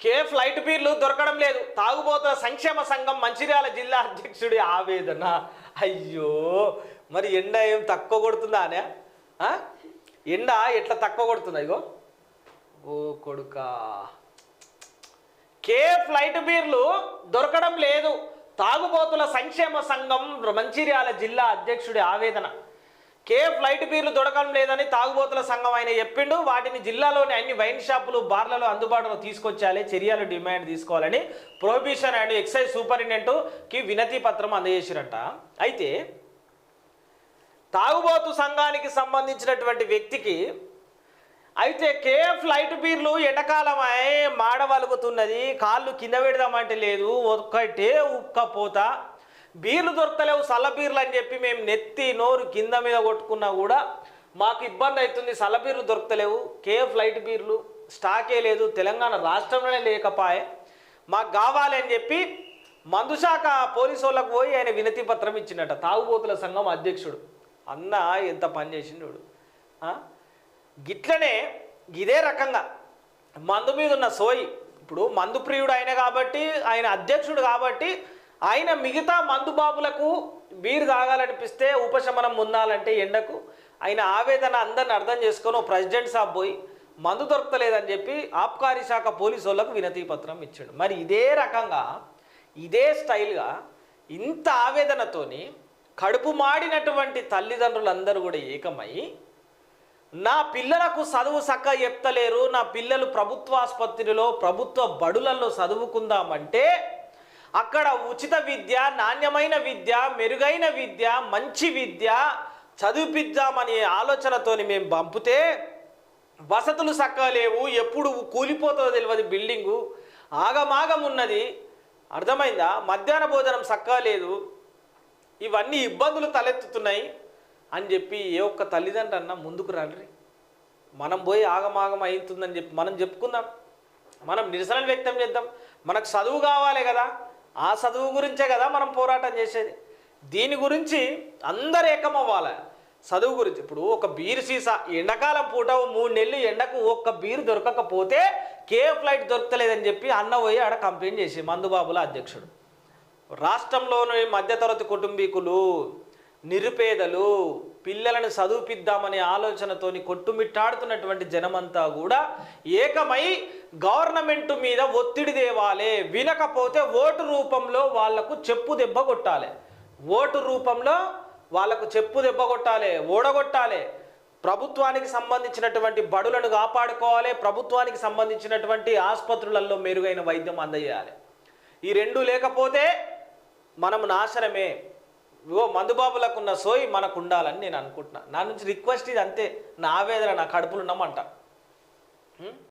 కే flight పీర్లు దొరకడం లేదు. తాగుబోతుల సంక్షేమ సంఘం మంచిర్యాల జిల్లా అధ్యక్షుడి ఆవేదన. అయ్యో మరి ఎండ ఏం తక్కువ కొడుతుందా అనే? ఎండ ఎట్లా తక్కువ కొడుతుందా ఇగో? ఓ కొడుకా. కే ఫ్లైట్ బీర్లు దొరకడం లేదు. తాగుబోతుల సంక్షేమ సంఘం మంచిర్యాల జిల్లా అధ్యక్షుడి ఆవేదన. కే ఫ్లైట్ బీర్లు దొరకడం లేదని తాగుబోతుల సంఘం ఆయన చెప్పిండు. వాటిని జిల్లాలోని అన్ని వైన్ షాపులు బార్లలో అందుబాటులో తీసుకొచ్చాలి. చర్యలు డిమాండ్ తీసుకోవాలని ప్రొహిబిషన్ అండ్ ఎక్సైజ్ సూపరింటెండెంట్కి వినతి పత్రం అందజేసిరట. అయితే తాగుబోతు సంఘానికి సంబంధించినటువంటి వ్యక్తికి అయితే కేఎఫ్ లైట్ బీర్లు ఎండకాలమై మాడవలుగుతున్నది. కాళ్ళు కింద పెడదామంటే లేదు. ఒక్కటే ఉక్కపోత. బీర్లు దొరకలేవు సల్లబీర్లు అని చెప్పి మేము నెత్తి నోరు కింద మీద కొట్టుకున్నా కూడా మాకు ఇబ్బంది అవుతుంది. సల్లబీర్లు దొరకలేవు కేఎఫ్ లైట్ బీర్లు స్టాకే లేదు తెలంగాణ రాష్ట్రంలోనే లేకపాయే. మాకు కావాలి అని చెప్పి మందుశాఖ పోలీసు వాళ్ళకు పోయి ఆయన వినతి పత్రం ఇచ్చిండట. తాగుబోతుల సంఘం అధ్యక్షుడు. అన్న ఎంత పని చేసిండు గిట్లనే ఇదే రకంగా మందు మీద ఉన్న సోయి. ఇప్పుడు మందు ప్రియుడు ఆయన కాబట్టి ఆయన అధ్యక్షుడు కాబట్టి ఆయన మిగతా మందు బాబులకు బీరు తాగాలనిపిస్తే ఉపశమనం పొందాలంటే ఎండకు. ఆయన ఆవేదన అందరిని అర్థం చేసుకొని ప్రెసిడెంట్ సాబ్ పోయి మందు దొరకలేదని చెప్పి ఆబ్కారీ శాఖ పోలీసు వాళ్ళకు వినతి పత్రం ఇచ్చాడు. మరి ఇదే రకంగా ఇదే స్టైల్గా ఇంత ఆవేదనతోని కడుపు మాడినటువంటి తల్లిదండ్రులందరూ కూడా ఏకమై నా పిల్లలకు చదువు చక్క చెప్తలేరు నా పిల్లలు ప్రభుత్వ ఆసుపత్రిలో ప్రభుత్వ బడులలో చదువుకుందామంటే అక్కడ ఉచిత విద్య నాణ్యమైన విద్య మెరుగైన విద్య మంచి విద్య చదివిపిద్దామనే ఆలోచనతోని మేము పంపితే వసతులు చక్కగా లేవు ఎప్పుడు కూలిపోతుందో తెలియదు బిల్డింగు. ఆగమాగం ఉన్నది. అర్థమైందా? మధ్యాహ్న భోజనం చక్కగా లేదు. ఇవన్నీ ఇబ్బందులు తలెత్తుతున్నాయి అని చెప్పి ఏ ఒక్క తల్లిదండ్రులు అన్న ముందుకు రండి మనం పోయి ఆగమాగం అవుతుందని చెప్పి మనం చెప్పుకుందాం. మనం నిరసనలు వ్యక్తం చేద్దాం. మనకు చదువు కావాలి కదా. ఆ చదువు గురించే కదా మనం పోరాటం చేసేది. దీని గురించి అందరు ఏకమవ్వాలి? చదువు గురించి. ఇప్పుడు ఒక బీరు సీసా ఎండాకాలం పూట మూడు నెలలు ఎండకు ఒక్క బీరు దొరకకపోతే కే ఫ్లైట్ దొరకలేదని చెప్పి అన్న పోయి ఆడ కంప్లైంట్ చేసి మందుబాబుల అధ్యక్షుడు. రాష్ట్రంలోని మధ్యతరగతి కుటుంబీకులు నిరుపేదలు పిల్లలను చదువుపిద్దామనే ఆలోచనతోని కొట్టుమిట్టాడుతున్నటువంటి జనమంతా కూడా ఏకమై గవర్నమెంట్ మీద ఒత్తిడి తేవాలి వినకపోతే ఓటు రూపంలో వాళ్ళకు చెప్పు దెబ్బ కొట్టాలి. ఓటు రూపంలో వాళ్ళకు చెప్పు దెబ్బ కొట్టాలి ఓడగొట్టాలి. ప్రభుత్వానికి సంబంధించినటువంటి బడులను కాపాడుకోవాలి ప్రభుత్వానికి సంబంధించినటువంటి ఆసుపత్రులలో మెరుగైన వైద్యం అందజేయాలి. ఈ రెండు లేకపోతే మనం నాశనమే. ఓ మందుబాబులకు ఉన్న సోయి మనకు ఉండాలని నేను అనుకుంటున్నాను నా నుంచి రిక్వెస్ట్ ఇది అంతే నా ఆవేదన నా కడుపులు ఉన్నామంట.